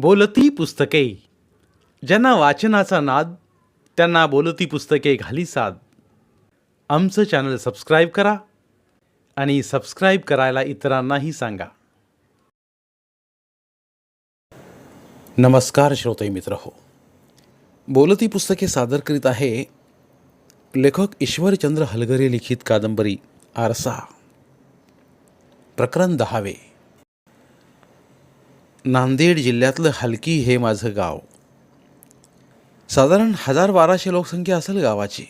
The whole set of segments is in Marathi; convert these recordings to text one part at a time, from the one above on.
बोलती पुस्तके. ज्यांना वाचनाचा नाद त्यांना बोलती पुस्तके घाली साद. आमचं चॅनल सबस्क्राईब करा आणि सबस्क्राईब करायला इतरांनाही सांगा. नमस्कार श्रोते मित्र हो बोलती पुस्तके सादर करीत आहे लेखक ईश्वरचंद्र हलगरे लिखित कादंबरी आरसा. प्रकरण दहावे. नांदेड जिल्ह्यातलं हलकी हे माझं गाव. साधारण हजार बाराशे लोकसंख्या असेल गावाची.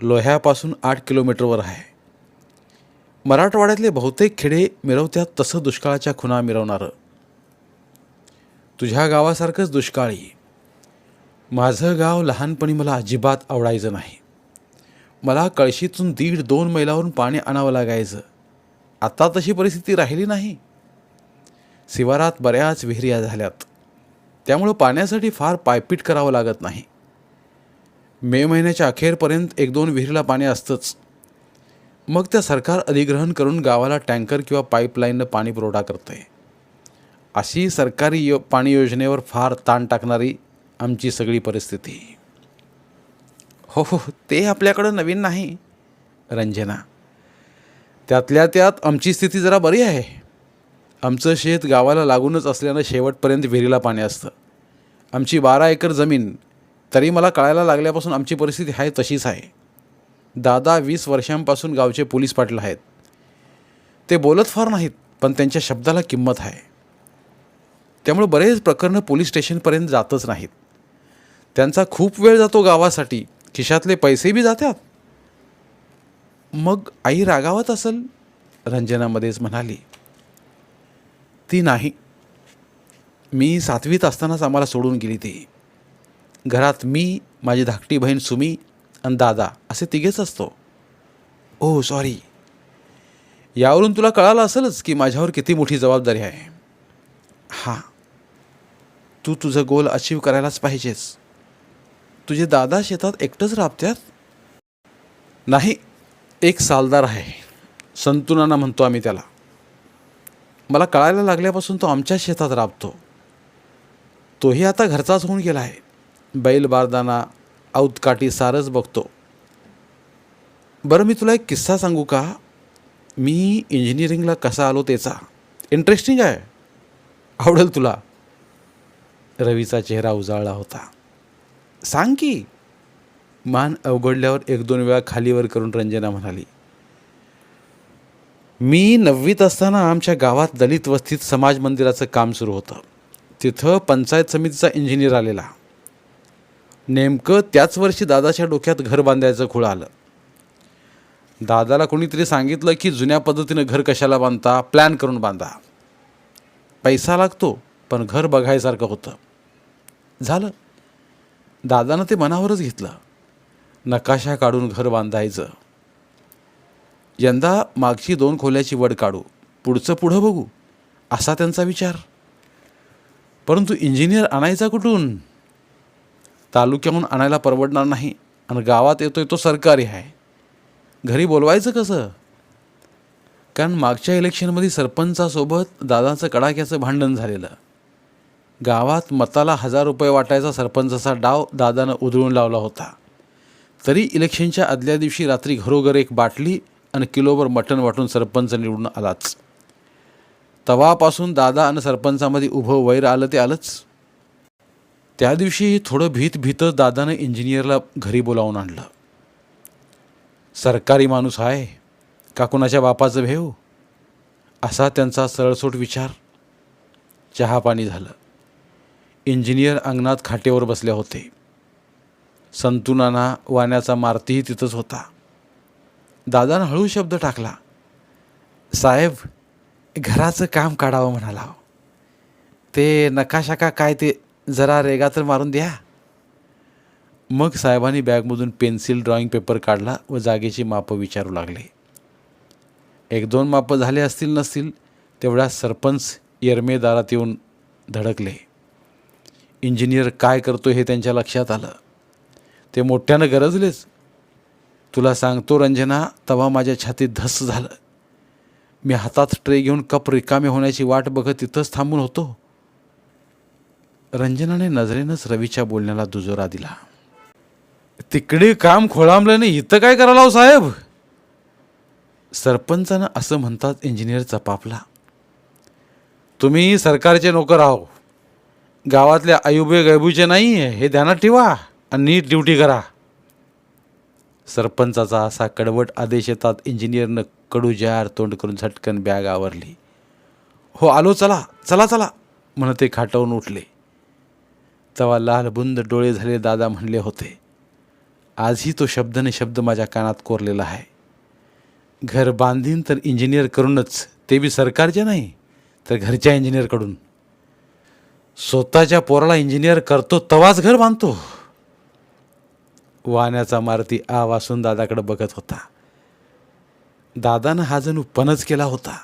लोह्यापासून आठ किलोमीटरवर आहे. मराठवाड्यातले बहुतेक खेडे मिरवत्यात तसं दुष्काळाच्या खुणा मिरवणारं. तुझ्या गावासारखंच दुष्काळी. माझं गाव लहानपणी मला अजिबात आवडायचं नाही. मला कळशीतून दीड दोन मैलावरून पाणी आणावं लागायचं. आता तशी परिस्थिती राहिली नाही. शिवारात बऱ्याच विहिर्या झाल्यात. त्यामुळं पाण्यासाठी फार पायपीट करावं लागत नाही. मे महिन्याच्या अखेरपर्यंत एक दोन विहिरीला पाणी असतंच. मग त्या सरकार अधिग्रहण करून गावाला टँकर किंवा पाईपलाईननं पाणी पुरवठा करते अशी सरकारी यो पाणी योजनेवर फार ताण टाकणारी आमची सगळी परिस्थिती. हो हो ते आपल्याकडं नवीन नाही रंजना. त्यातल्या त्यात आमची स्थिती जरा बरी आहे. आमचं शेत गावाला लागूनच असल्यानं शेवटपर्यंत विहिरीला पाणी असतं. आमची बारा एकर जमीन तरी मला कळायला लागल्यापासून आमची परिस्थिती आहे तशीच आहे. दादा वीस वर्षांपासून गावचे पोलीस पाटील आहेत. ते बोलत फार नाहीत पण त्यांच्या शब्दाला किंमत आहे. त्यामुळे बरेच प्रकरणं पोलीस स्टेशनपर्यंत जातच नाहीत. त्यांचा खूप वेळ जातो गावासाठी खिशातले पैसे बी जातात. मग आई रागावत असेल? रंजनामध्येच म्हणाली. ती नाही. मी सातवीत असतानाच आम्हाला सोडून गेली ती. घरात मी माझी धाकटी बहीण सुमी आणि दादा असे तिघेच असतो. ओ सॉरी यावरून तुला कळालं असेलच की माझ्यावर किती मोठी जबाबदारी आहे. हां. तू तुझं गोल अचीव करायलाच पाहिजेस. तुझे दादा शेतात एकटंच राबत्यात? नाही. एक सालदार आहे. संतुनाना म्हणतो आम्ही त्याला. मला कळायला लागल्यापासून तो आमच्या शेतात राबतो. तोही आता घरचाच होऊन गेला आहे बैल बारदाना औतकाठी सारच बघतो. बरं मी तुला एक किस्सा सांगू का? मी इंजिनिअरिंगला कसा आलो त्याचा? इंटरेस्टिंग आहे. आवडेल तुला. रवीचा चेहरा उजाळला होता. सांग की. मान अवघडल्यावर एक दोन वेळा खालीवर करून रंजना म्हणाली मी नववीत असताना आमच्या गावात दलित वस्तीत समाज मंदिराचं काम सुरू होतं. तिथं पंचायत समितीचा इंजिनियर आलेला. नेमकं त्याच वर्षी दादाच्या डोक्यात घर बांधायचं खुळं आलं. दादाला कोणीतरी सांगितलं की जुन्या पद्धतीनं घर कशाला बांधता? प्लॅन करून बांधा. पैसा लागतो पण घर बघायसारखं होतं. झालं. दादानं ते मनावरच घेतलं. नकाशा काढून घर बांधायचं. यंदा मागची दोन खोल्याची वड काढू. पुढचं पुढं बघू. असा त्यांचा विचार. परंतु इंजिनियर आणायचा कुठून? तालुक्याहून आणायला परवडणार नाही आणि गावात येतोय तो सरकारी आहे. घरी बोलवायचं कसं? कारण मागच्या इलेक्शनमध्ये सरपंचासोबत दादाचं कडाक्याचं भांडण झालेलं. गावात मताला हजार रुपये वाटायचा सरपंचाचा डाव दादानं उधळून लावला होता. तरी इलेक्शनच्या आदल्या दिवशी रात्री घरोघर एक बाटली आणि किलोभर मटण वाटून सरपंच निवडून आलाच. तवापासून दादा आणि सरपंचामध्ये उभं वैर आलं ते आलंच. त्या दिवशी थोडं भीत भीतच दादानं इंजिनियरला घरी बोलावून आणलं. सरकारी माणूस आहे का कुणाच्या बापाचं भेव? असा त्यांचा सरळसोट विचार. चहापाणी झालं. इंजिनियर अंगणात खाटेवर बसले होते. संतुनाना वाण्याचा मारतीही तिथंच होता. दादानं हळू शब्द टाकला. साहेब घराचं काम काढावं म्हणाला. ते नकाशा का काय ते जरा रेगा तर मारून द्या. मग साहेबांनी बॅगमधून पेन्सिल ड्रॉइंग पेपर काढला व जागेची मापं विचारू लागले. एक दोन मापं झाले असतील नसतील तेवढ्या सरपंच येरमे दारात येऊन धडकले. इंजिनियर काय करतो हे त्यांच्या लक्षात आलं. ते मोठ्यानं गरजलेच. तुला सांगतो रंजना तवा माझ्या छातीत धस झालं. मी हातात ट्रे घेऊन कप रिकामे होण्याची वाट बघत तिथंच थांबून होतो. रंजनाने नजरेनंच रवीच्या बोलण्याला दुजोरा दिला. तिकडे काम खोळांबलं नाही इथं काय करायला हो साहेब? सरपंचानं असं म्हणतात इंजिनियर चपापला. तुम्ही सरकारचे नोकर आहो. गावातल्या आयुबे गैबूचे नाही हे ध्यानात ठेवा आणि नीट ड्युटी करा. सरपंचाचा असा कडवट आदेश येतात. इंजिनियरनं कडू जार तोंड करून झटकन बॅग आवरली. हो आलो चला चला चला म्हणत ते उठले. तेव्हा लालबुंद डोळे झाले दादा म्हणले होते. आजही तो शब्दने शब्द माझ्या कानात कोरलेला आहे. घर बांधीन तर इंजिनियर करूनच ते बी सरकारचे नाही तर घरच्या इंजिनियरकडून स्वतःच्या पोराला इंजिनियर करतो तवाच घर बांधतो. वाण्याचा मारुती आ वासून दादाकडे बघत होता. दादानं हा जणू पणच केला होता.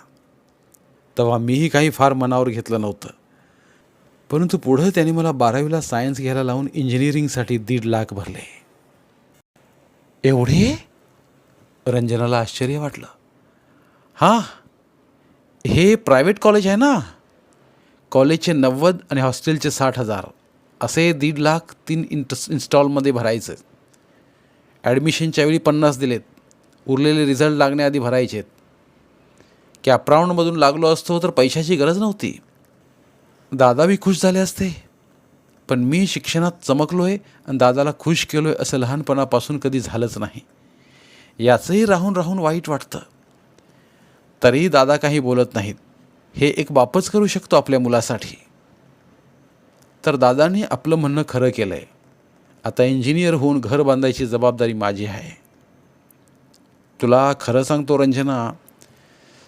तेव्हा मीही काही फार मनावर घेतलं नव्हतं. परंतु पुढं त्याने मला बारावीला सायन्स घ्यायला लावून इंजिनिअरिंगसाठी दीड लाख भरले. एवढे? रंजनाला आश्चर्य वाटलं. हां हे प्रायव्हेट कॉलेज आहे ना? कॉलेजचे नव्वद आणि हॉस्टेलचे साठ हजार. असे दीड लाख तीन इंट इन्स्टॉलमध्ये भरायचं. ॲडमिशनच्या वेळी पन्नास दिलेत. उरलेले रिझल्ट लागण्याआधी भरायचेत. कॅपराऊंडमधून लागलो असतो तर पैशाची गरज नव्हती. दादा बी खुश झाले असते. पण मी शिक्षणात चमकलो आहे आणि दादाला खुश केलो आहे असं लहानपणापासून कधी झालंच नाही. याचंही राहून राहून वाईट वाटतं. तरीही दादा काही बोलत नाहीत. हे एक बापच करू शकतो आपल्या मुलासाठी. तर दादाने आपलं म्हणणं खरं केलं आहे आता इंजिनियर होऊन घर बांधायची जबाबदारी माझी आहे. तुला खरं सांगतो रंजना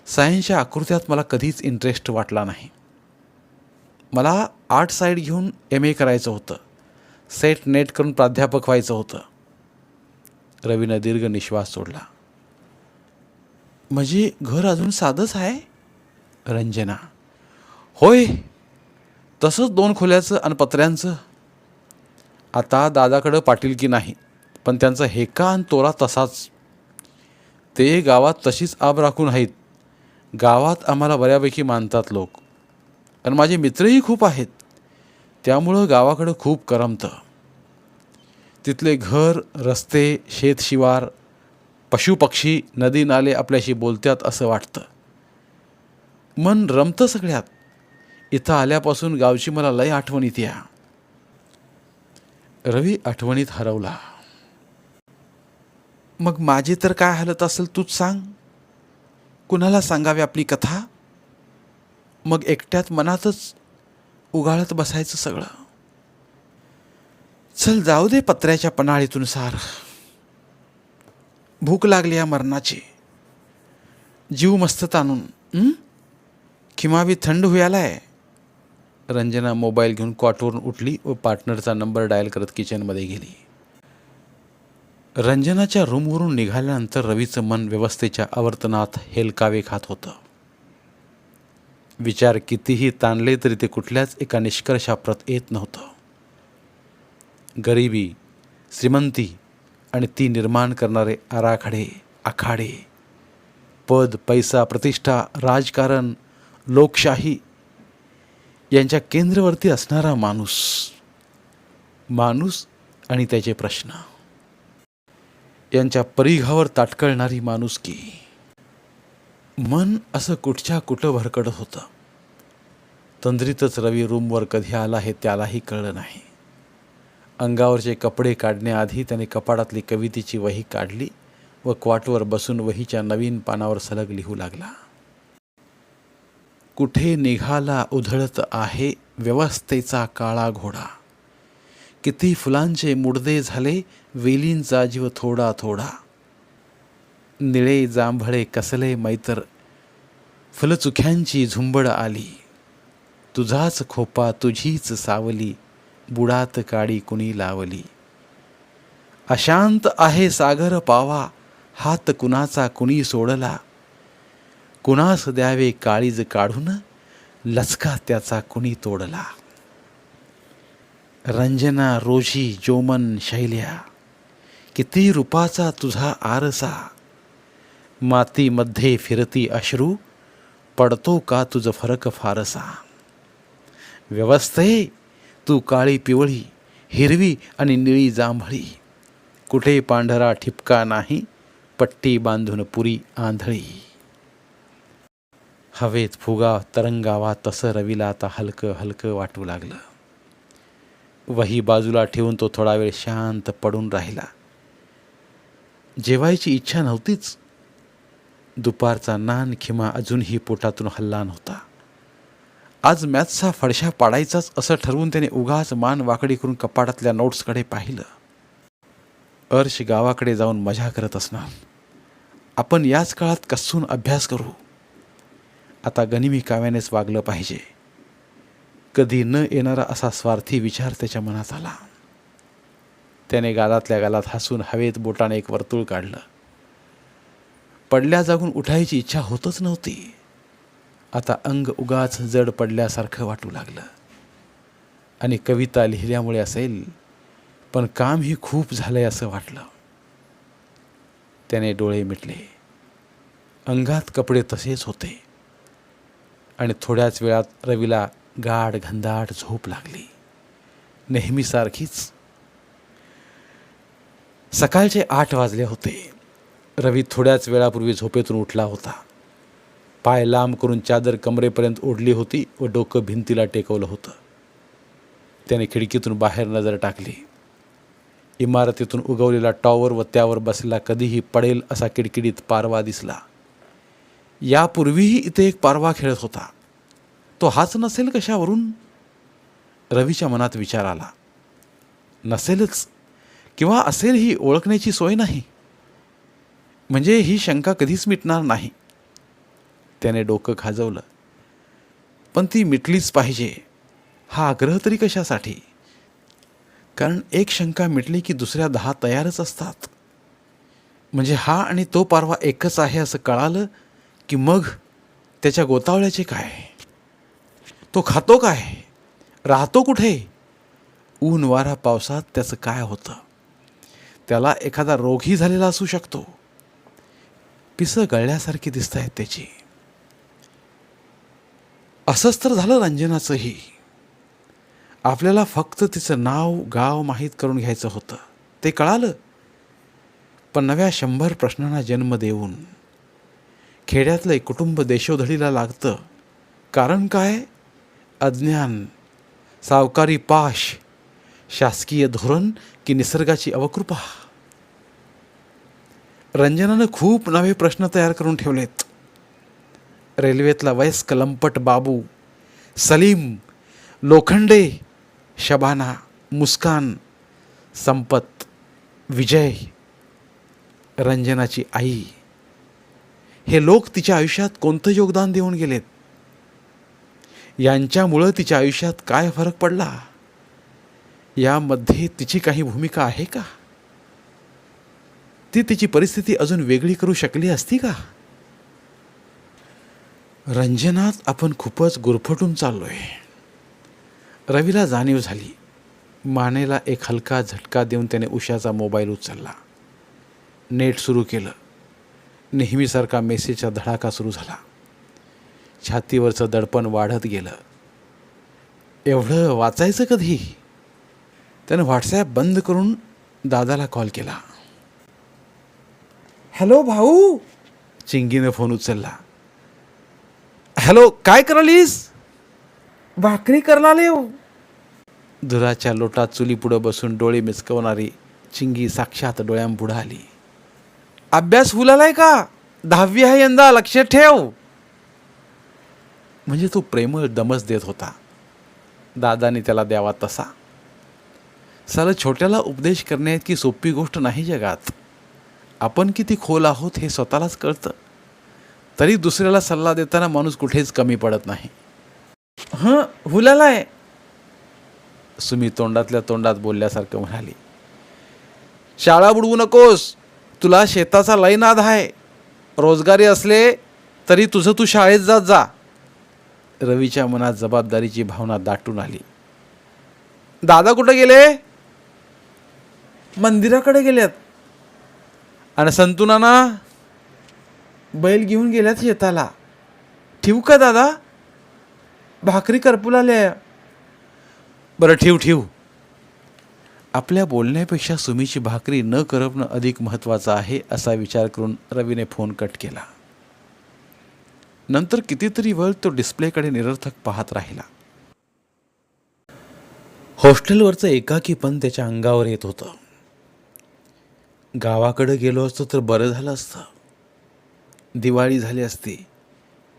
सायन्सच्या आकृत्यात मला कधीच इंटरेस्ट वाटला नाही. मला आर्ट साईड घेऊन एम ए करायचं होतं. सेट नेट करून प्राध्यापक व्हायचं होतं. रवीनं दीर्घ निश्वास सोडला. म्हणजे घर अजून साधंच आहे? रंजना. होय तसंच दोन खोल्याचं आणि पत्र्यांचं. आता दादाकडं पाटील की नाही? पण त्यांचा हेका आणि तोरा तसाच. ते गावात तशीच आब राखून आहेत. गावात आम्हाला बऱ्यापैकी मानतात लोक. आणि माझे मित्रही खूप आहेत. त्यामुळं गावाकडं खूप करमतं. तिथले घर रस्ते शेतशिवार पशुपक्षी नदी नाले आपल्याशी बोलतात असं वाटतं. मन रमतं सगळ्यात. इथं आल्यापासून गावची मला लय आठवण येते या रवी आठवणीत हरवला. मग माझी तर काय हालत असेल तूच सांग. कुणाला सांगावी आपली कथा? मग एकट्यात मनातच उगाळत बसायचं सगळं. चल जाऊ दे पत्र्याच्या पन्हाळीतून सार. भूक लागली या मरणाची. जीव मस्त ताणून किमावी किंवा बी थंड होयालाय. रंजना मोबाईल घेऊन कॉटवरून उठली व पार्टनरचा नंबर डायल करत किचनमध्ये गेली. रंजनाच्या रूमवरून निघाल्यानंतर रवीचं मन व्यवस्थेच्या आवर्तनात हेलकावे खात होतं. विचार कितीही ताणले तरी ते कुठल्याच एका निष्कर्षाप्रत येत नव्हतं. गरिबी श्रीमंती आणि ती निर्माण करणारे आराखडे आखाडे पद पैसा प्रतिष्ठा राजकारण लोकशाही यांच्या केंद्रवर्ती असणारा माणूस. माणूस आणि त्याचे प्रश्न. यांच्या परिघावर ताटकळणारी माणुसकी मन असं कुठच्या कुठं भरकडत होतं. तंद्रीतच रवी रूमवर कधी आला हे त्यालाही कळलं नाही. अंगावरचे कपडे काढण्याआधी त्याने कपाडातली कवितेची वही काढली व क्वाटवर बसून वहीच्या नवीन पानावर सलग लिहू लागला. कुठे निघाला उधळत आहे व्यवस्थेचा काळा घोडा. किती फुलांचे मुडदे झाले वेलींचा जीव थोडा थोडा. निळे जांभळे कसले मैतर. फुलचुख्यांची झुंबड आली. तुझाच खोपा तुझीच सावली बुडात काडी कुणी लावली. अशांत आहे सागर पावा हात कुणाचा कुणी सोडला. कुणास द्यावे काळीज काढून लचका त्याचा कुणी तोडला? रंजना रोजी जोमन शैल्या किती रूपाचा तुझा आरसा? मातीमध्ये फिरती अश्रू पडतो का तुझ फरक फारसा? व्यवस्थे तू काळी पिवळी हिरवी आणि निळी जांभळी. कुठे पांढरा ठिपका नाही पट्टी बांधून पुरी आंधळी. हवेत फुगा तरंगावा तसं रवीला आता हलकं हलकं वाटू लागलं. वही बाजूला ठेवून तो थोडा वेळ शांत पडून राहिला. जेवायची इच्छा नव्हतीच. दुपारचा नान खिमा अजूनही पोटातून हल्ला नव्हता. आज मॅथ्सचा फडशा पाडायचाच असं ठरवून त्याने उगाच मान वाकडी करून कपाटातल्या नोट्सकडे पाहिलं. अर्श गावाकडे जाऊन मजा करत असणार. आपण याच काळात कसून अभ्यास करू? आता गनिमी काव्यानेच वागलं पाहिजे. कधी न येणारा असा स्वार्थी विचार त्याच्या मनात आला. त्याने गालातल्या गालात हसून हवेत बोटाने एक वर्तुळ काढलं. पडल्या जागून उठायची इच्छा होतच नव्हती. आता अंग उगाच जड पडल्यासारखं वाटू लागलं. आणि कविता लिहिल्यामुळे असेल पण कामही खूप झालंय असं वाटलं. त्याने डोळे मिटले. अंगात कपडे तसेच होते. आणि थोड्याच वेळात रवीला गाढ घंदाड झोप लागली. नेहमीसारखीच. सकाळचे आठ वाजले होते. रवी थोड्याच वेळापूर्वी झोपेतून उठला होता. पाय लांब करून चादर कमरेपर्यंत ओढली होती व डोकं भिंतीला टेकवलं होतं. त्याने खिडकीतून बाहेर नजर टाकली. इमारतीतून उगवलेला टॉवर व त्यावर बसलेला कधीही पडेल असा किडकिडीत पारवा दिसला. यापूर्वीही इथे एक पारवा खेळत होता. तो हाच नसेल कशावरून? रवीच्या मनात विचार आला. नसेलच. किंवा असेल ही ओळखण्याची सोय नाही. म्हणजे ही शंका कधीच मिटणार नाही. त्याने डोकं खाजवलं. पण ती मिटलीच पाहिजे. हा आग्रह तरी कशासाठी? कारण एक शंका मिटली की दुसऱ्या दहा तयारच असतात. म्हणजे हा आणि तो पारवा एकच आहे असं कळालं की मग त्याच्या गोतावळ्याचे काय? तो खातो काय? राहतो कुठे? ऊन वारा पावसात त्याचं काय होतं? त्याला एखादा रोगही झालेला असू शकतो. पिसं गळल्यासारखी दिसत आहेत त्याची. असंच तर झालं रंजनाचंही. आपल्याला फक्त तिचं नाव गाव माहीत करून घ्यायचं होतं. ते कळालं. पण नव्या शंभर प्रश्नांना जन्म देऊन. खेड्यातलं एक कुटुंब देशोधडीला लागतं. कारण काय? अज्ञान सावकारी पाश शासकीय धोरण की निसर्गाची अवकृपा. रंजनानं खूप नवे प्रश्न तयार करून ठेवलेत. रेल्वेतला वयस्क लंपट बाबू सलीम लोखंडे शबाना मुस्कान संपत विजय रंजनाची आई. हे लोक तिच्या आयुष्यात कोणतं योगदान देऊन गेलेत? यांच्यामुळं तिच्या आयुष्यात काय फरक पडला? यामध्ये तिची काही भूमिका आहे का? ती तिची परिस्थिती अजून वेगळी करू शकली असती का? रंजनात आपण खूपच गुरफटून चाललोय. रवीला जाणीव झाली. मानेला एक हलका झटका देऊन त्याने उषाचा मोबाईल उचलला. नेट सुरू केलं. नेहमीसारखा मेसेजचा धडाका सुरू झाला. छातीवरचं दडपण वाढत गेलं. एवढं वाचायचं कधी? त्यानं व्हॉट्सॲप बंद करून दादाला कॉल केला. हॅलो भाऊ? चिंगीनं फोन उचलला. हॅलो काय करालीस? भाकरी करलाले दुराच्या लोटात चुलीपुढं बसून डोळे मिचकवणारी चिंगी साक्षात डोळ्यांपुढं आली. अभ्यास फुलालाय का? दहावी आहे यंदा लक्ष ठेव. म्हणजे तो प्रेमळ दमस देत होता. दादाने त्याला द्यावा तसा. साला छोट्याला उपदेश करण्याइतकी सोपी गोष्ट नाही जगात. आपण किती खोल आहोत हे स्वतःलाच कळतं. तरी दुसऱ्याला सल्ला देताना माणूस कुठेच कमी पडत नाही. हं हुलाला आहे सुमी तोंडातल्या तोंडात बोलल्यासारखं म्हणाली. शाळा बुडवू नकोस. तुला शेताचा लय नाद आहे. रोजगारी असले तरी तुझं तू शाळेत जात जा. रवीच्या मनात जबाबदारीची भावना दाटून आली. दादा कुठं गेले? मंदिराकडे गेल्यात आणि संतुनाना बैल घेऊन गेल्यात शेताला. ठेवू का दादा? भाकरी करपूला आल्या. बरं ठेव ठेव. आपल्या बोलण्यापेक्षा सुमीची भाकरी न करपणं अधिक महत्त्वाचं आहे असा विचार करून रवीने फोन कट केला. नंतर कितीतरी वेळ तो डिस्प्लेकडे निरर्थक पाहत राहिला. हॉस्टेलवरचं एकाकीपण त्याच्या अंगावर येत होतं. गावाकडे गेलो असतो तर बरं झालं असतं. दिवाळी झाली असती.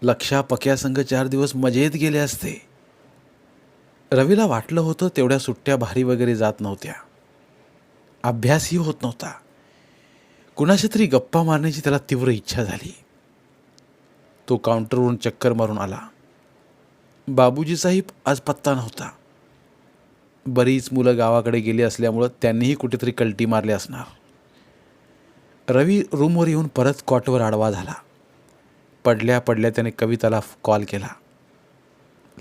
लक्षा पक्यासंघ चार दिवस मजेत गेले असते. रवीला वाटलं होतं तेवढ्या सुट्ट्या भारी वगैरे जात नव्हत्या. अभ्यासही होत नव्हता. कुणाशी तरी गप्पा मारण्याची त्याला तीव्र इच्छा झाली. तो काउंटरवरून चक्कर मारून आला. बाबूजीचाही आज पत्ता नव्हता. बरीच मुलं गावाकडे गेली असल्यामुळं त्यांनीही कुठेतरी कल्टी मारली असणार. रवी रूमवर येऊन परत कॉटवर आडवा झाला. पडल्या पडल्या त्याने कविताला कॉल केला.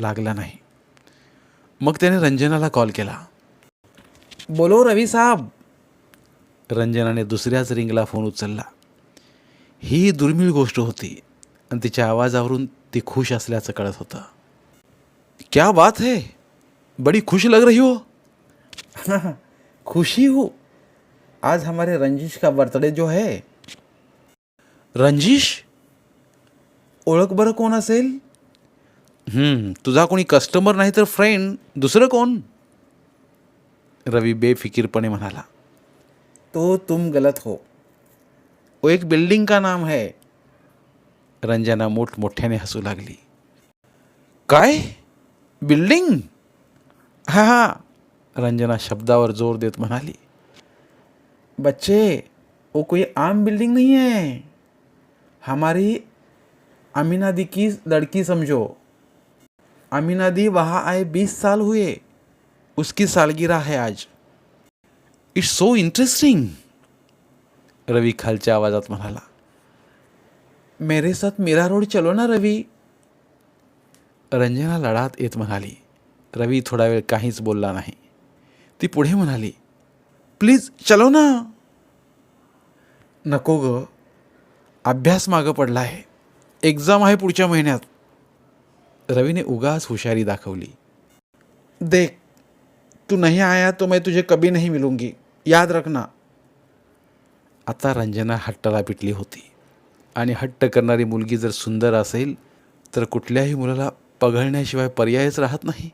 लागला नाही. मग त्याने रंजनाला कॉल केला. बोलो रवी साहब. रंजनाने दुसऱ्याच रिंगला फोन उचलला. ही दुर्मिळ गोष्ट होती आणि तिच्या आवाजावरून ती खुश असल्याचं कळत होतं. क्या बात है? बड़ी खुश लग रही हो? खुशी हो। आज हमारे रंजिश का बर्थडे जो है। रंजिश? ओळख बरं कोण असेल? हम्म, तुझा कोणी कस्टमर नाही तर फ्रेंड दुसरं कोण? रवी बेफिकीरपणे म्हणाला. तो तुम गलत हो। वो एक बिल्डिंग का नाम है। रंजना मोठमोठ्याने हसू लागली काय? बिल्डिंग? हा हा। रंजना शब्दावर ज़ोर देत म्हणाली बच्चे, वो कोई आम बिल्डिंग नहीं है। हमारी अमीनादी की लड़की समझो। अमीनादी वहाँ आए बीस साल हुए। उसकी सालगिरह है आज। इट्स सो इंटरेस्टिंग रवी खालच्या आवाजात म्हणाला मेरे साथ मीरा रोड चलो ना रवी. रंजना लढात येत म्हणाली रवी थोडा वेळ काहीच बोलला नाही. ती पुढे म्हणाली प्लीज चलो ना. नको ग अभ्यास मागं पडला आहे. एक्झाम आहे पुढच्या महिन्यात. रवीने उगाच हुशारी दाखवली. देख तू नहीं आया तो मैं तुझे कभी नहीं मिलूंगी. याद रखना आता रंजना हट्टाला पिटली होती. आणि हट्ट करणारी मुलगी जर सुंदर असेल तर कुठल्याही मुलाला पघळण्याशिवाय पर्यायच राहत नाही.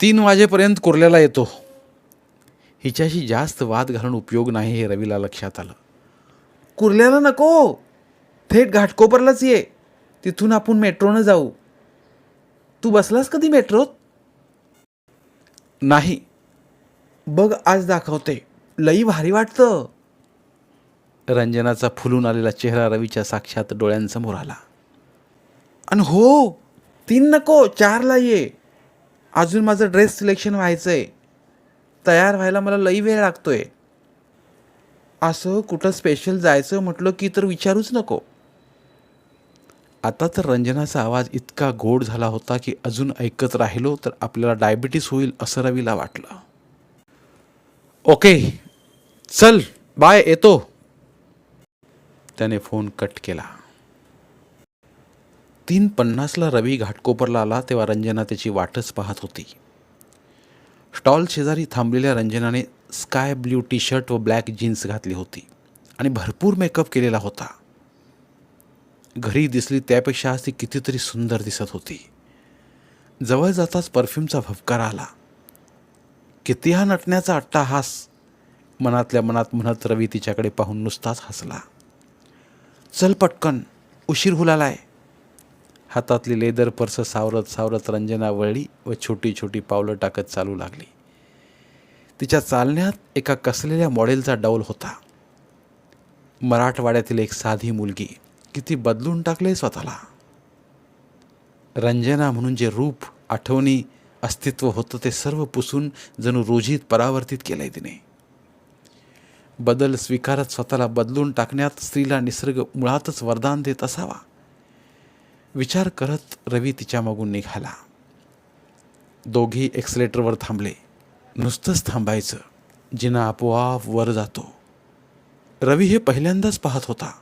तीन वाजेपर्यंत कुर्ल्याला येतो. हिच्याशी जास्त वाद घालून उपयोग नाही हे रवीला लक्षात आलं. कुर्ल्याला नको. थेट घाटकोपरलाच ये. तिथून आपण मेट्रोनं जाऊ. तू बसलास कधी मेट्रोत? नाही. बघ आज दाखवते. लई भारी वाटतं. रंजनाचा फुलून आलेला चेहरा रवीच्या साक्षात डोळ्यांसमोर आला. आणि हो तीन नको चारला ये. अजून माझं ड्रेस सिलेक्शन व्हायचं आहे तयार व्हायला मला लई वेळ लागतोय. असं कुठं स्पेशल जायचं म्हटलं की तर विचारूच नको. आता तर रंजनाचा आवाज इतका गोड झाला होता की अजून ऐकत राहिलो तर आपल्याला डायबिटीस होईल असं रवीला वाटलं. ओके चल बाय येतो. त्याने फोन कट केला. तीन पन्नासला रवी घाटकोपरला आला तेव्हा रंजना त्याची वाटच पाहत होती. स्टॉल शेजारी थांबलेल्या रंजनाने स्काय ब्ल्यू टी शर्ट व ब्लॅक जीन्स घातली होती आणि भरपूर मेकअप केलेला होता. घरी दिसली त्यापेक्षा आज ती कितीतरी सुंदर दिसत होती. जवळ जाताच परफ्यूमचा भपकार आला. किती हा नटण्याचा अट्टाहास मनातल्या मनात म्हणत रवी तिच्याकडे पाहून नुसताच हसला. चल पटकन उशीर हुलालाय. हातातली लेदर पर्स सावरत सावरत रंजना वळली व छोटी छोटी पावलं टाकत चालू लागली. तिच्या चालण्यात एका कसलेल्या मॉडेलचा डौल होता. मराठवाड्यातील एक साधी मुलगी किती बदलून टाकले स्वतःला. रंजना म्हणून जे रूप आठवणी अस्तित्व होतं ते सर्व पुसून जणू रोजीत परावर्तित केलंय तिने. बदल स्वीकारत स्वतःला बदलून टाकण्यात स्त्रीला निसर्ग मुळातच वरदान देत असावा. विचार करत रवी तिच्या मागून निघाला. दोघी एक्सलेटरवर थांबले. नुसतंच थांबायचं. जिना आपोआप वर जातो. रवी हे पहिल्यांदाच पाहत होता.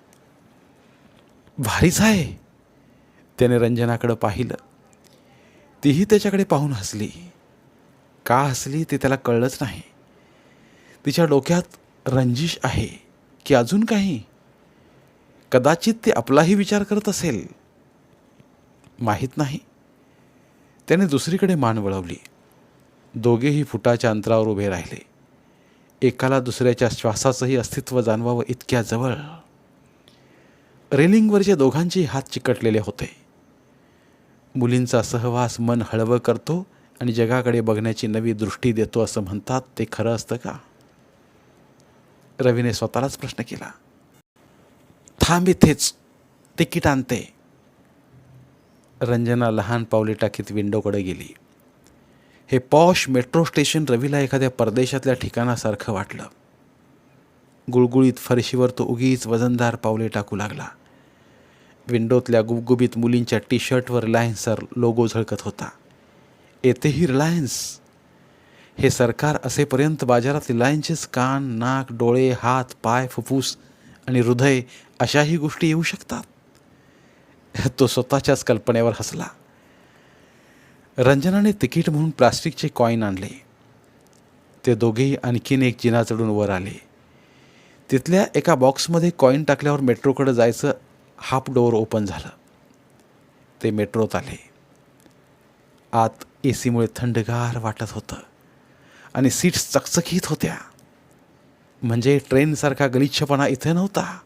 भारीच आहे. त्याने रंजनाकडं पाहिलं. तीही त्याच्याकडे पाहून हसली. का हसली ते त्याला कळलंच नाही. तिच्या डोक्यात रंजिश आहे की अजून काही? कदाचित ते आपलाही विचार करत असेल. माहीत नाही. त्याने दुसरीकडे मान वळवली. दोघेही फुटाच्या अंतरावर उभे राहिले. एकाला दुसऱ्याच्या श्वासाचंही अस्तित्व जाणवावं इतक्या जवळ. रेलिंगवरचे दोघांचे हात चिकटलेले होते. मुलींचा सहवास मन हळवं करतो आणि जगाकडे बघण्याची नवी दृष्टी देतो असं म्हणतात ते खरं असतं का? रवीने स्वतःलाच प्रश्न केला. थांब इथेच तिकीट आणते. रंजना लहान पावले टाकीत विंडोकडे गेली. हे पॉश मेट्रो स्टेशन रवीला एखाद्या परदेशातल्या ठिकाणासारखं वाटलं. गुळगुळीत फरशीवर तो उगीच वजनदार पावले टाकू लागला. विंडोतल्या गुबगुबीत मुलींच्या टी शर्टवर रिलायन्सचा लोगो झळकत होता. येथेही रिलायन्स. हे सरकार असेपर्यंत बाजारात रिलायन्सचेच कान नाक डोळे हात पाय फुफ्फूस आणि हृदय अशाही गोष्टी येऊ शकतात? तो स्वतःच्याच कल्पनेवर हसला. रंजनाने तिकीट म्हणून प्लास्टिकचे कॉईन आणले. ते दोघेही आणखीन एक जिना चढून वर आले. तिथल्या एका बॉक्समध्ये कॉईन टाकल्यावर मेट्रोकडे जायचं हाफ डोअर ओपन झालं. ते मेट्रोत आले. आत ए सीमुळे थंडगार वाटत होतं आणि सीट्स चकचकीत होत्या. म्हणजे ट्रेनसारखा गलिच्छपणा इथे नव्हता.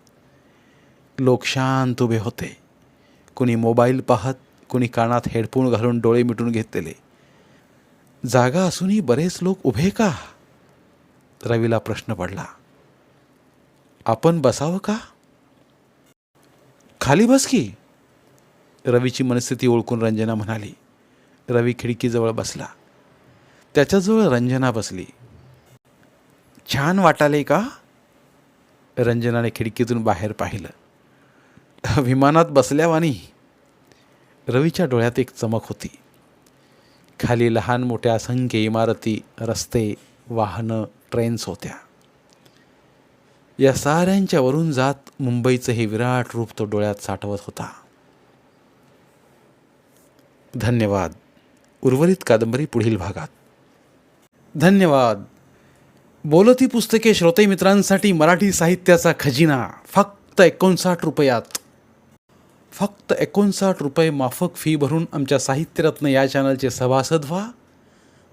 लोक शांत उभे होते. कुणी मोबाईल पाहत कुणी कानात हेडफोन घालून डोळे मिटून घेतलेले. जागा असूनही बरेच लोक उभे का? रवीला प्रश्न पडला. आपण बसावं का? खाली बस की. रवीची मनस्थिती ओळखून रंजना म्हणाली. रवी खिडकीजवळ बसला. त्याच्याजवळ रंजना बसली. छान वाटाले का? रंजनाने खिडकीतून बाहेर पाहिलं. विमानात बसल्यावानी रवीच्या डोळ्यात एक चमक होती. खाली लहान मोठ्या असंख्य इमारती रस्ते वाहनं ट्रेन्स होत्या. या साऱ्यांच्या वरून जात मुंबईचं हे विराट रूप तो डोळ्यात साठवत होता. धन्यवाद. उर्वरित कादंबरी पुढील भागात. धन्यवाद. बोलती पुस्तके श्रोते मित्रांसाठी मराठी साहित्याचा खजिना. फक्त एकोणसाठ रुपयात. फक्त एकोणसाठ रुपये माफक फी भरून आमच्या साहित्यरत्न या चॅनलचे सभासद व्हा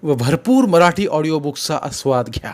व भरपूर मराठी ऑडिओ बुक्सचा आस्वाद घ्या.